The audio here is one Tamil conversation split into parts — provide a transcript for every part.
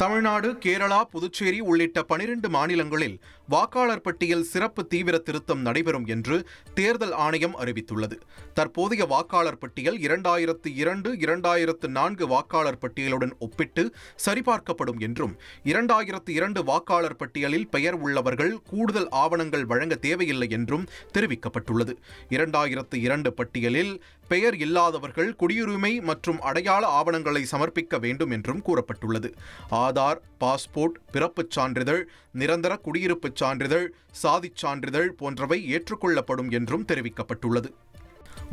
தமிழ்நாடு கேரளா புதுச்சேரி உள்ளிட்ட பனிரெண்டு மாநிலங்களில் வாக்காளர் பட்டியல் சிறப்பு தீவிர திருத்தம் நடைபெறும் என்று தேர்தல் ஆணையம் அறிவித்துள்ளது. தற்போதைய வாக்காளர் பட்டியல் இரண்டாயிரத்து இரண்டு இரண்டாயிரத்து நான்கு வாக்காளர் பட்டியலுடன் ஒப்பிட்டு சரிபார்க்கப்படும் என்றும் இரண்டாயிரத்து இரண்டு வாக்காளர் பட்டியலில் பெயர் உள்ளவர்கள் கூடுதல் ஆவணங்கள் வழங்க தேவையில்லை என்றும் தெரிவிக்கப்பட்டுள்ளது. இரண்டாயிரத்து இரண்டு பட்டியலில் பெயர் இல்லாதவர்கள் குடியுரிமை மற்றும் அடையாள ஆவணங்களை சமர்ப்பிக்க வேண்டும் என்றும் கூறப்பட்டுள்ளது. ஆதார் பாஸ்போர்ட் பிறப்புச் சான்றிதழ் நிரந்தர குடியிருப்புச் சான்றிதழ் சாதிச் சான்றிதழ் போன்றவை ஏற்றுக்கொள்ளப்படும் என்றும் தெரிவிக்கப்பட்டுள்ளது.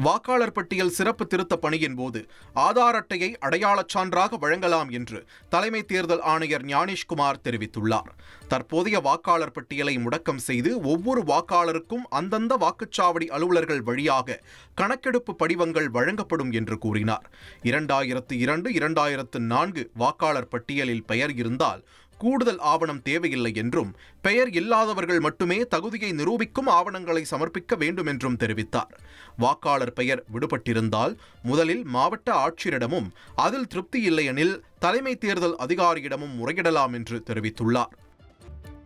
வாக்காளர் பட்டியல் சிறப்பு திருத்த பணியின் போது ஆதார் அட்டையை அடையாளச் சான்றாக வழங்கலாம் என்று தலைமை தேர்தல் ஆணையர் ஞானேஷ்குமார் தெரிவித்துள்ளார். தற்போதைய வாக்காளர் பட்டியலை முடக்கம் செய்து ஒவ்வொரு வாக்காளருக்கும் அந்தந்த வாக்குச்சாவடி அலுவலர்கள் வழியாக கணக்கெடுப்பு படிவங்கள் வழங்கப்படும் என்று கூறினார். இரண்டாயிரத்து இரண்டு இரண்டாயிரத்து நான்கு வாக்காளர் பட்டியலில் பெயர் இருந்தால் கூடுதல் ஆவணம் தேவையில்லை என்றும் பெயர் இல்லாதவர்கள் மட்டுமே தகுதியை நிரூபிக்கும் ஆவணங்களை சமர்ப்பிக்க வேண்டும் என்றும் தெரிவித்தார். வாக்காளர் பெயர் விடுபட்டிருந்தால் முதலில் மாவட்ட ஆட்சியரிடமும் அதில் திருப்தி இல்லையெனில் தலைமை தேர்தல் அதிகாரியிடமும் முறையிடலாம் என்று தெரிவித்துள்ளார்.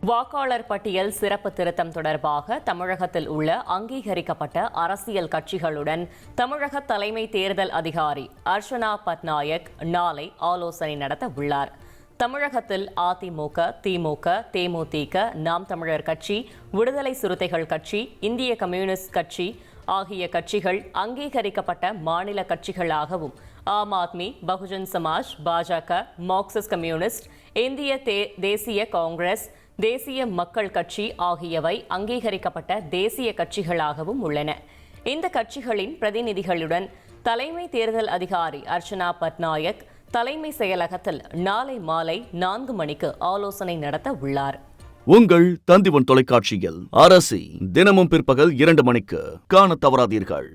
வாக்காளர் பட்டியல் சிறப்பு திருத்தம் தொடர்பாக தமிழகத்தில் உள்ள அங்கீகரிக்கப்பட்ட அரசியல் கட்சிகளுடன் தமிழக தலைமை தேர்தல் அதிகாரி அர்ச்சனா பட்நாயக் நாளை ஆலோசனை நடத்த உள்ளார். தமிழகத்தில் அதிமுக திமுக தேமுதிக நாம் தமிழர் கட்சி விடுதலை சிறுத்தைகள் கட்சி இந்திய கம்யூனிஸ்ட் கட்சி ஆகிய கட்சிகள் அங்கீகரிக்கப்பட்ட மாநில கட்சிகளாகவும் ஆம் ஆத்மி பகுஜன் சமாஜ் பாஜக மார்க்சிஸ்ட் கம்யூனிஸ்ட் இந்திய தே- தேசிய காங்கிரஸ் தேசிய மக்கள் கட்சி ஆகியவை அங்கீகரிக்கப்பட்ட தேசிய கட்சிகளாகவும் உள்ளன. இந்த கட்சிகளின் பிரதிநிதிகளுடன் தலைமை தேர்தல் அதிகாரி அர்ச்சனா பட்நாயக் தலைமை செயலகத்தில் நாளை மாலை நான்கு மணிக்கு ஆலோசனை நடத்த உள்ளார். உங்கள் தந்திவன் தொலைக்காட்சியில் அரசி தினமும் பிற்பகல் இரண்டு மணிக்கு காணத் தவறாதீர்கள்.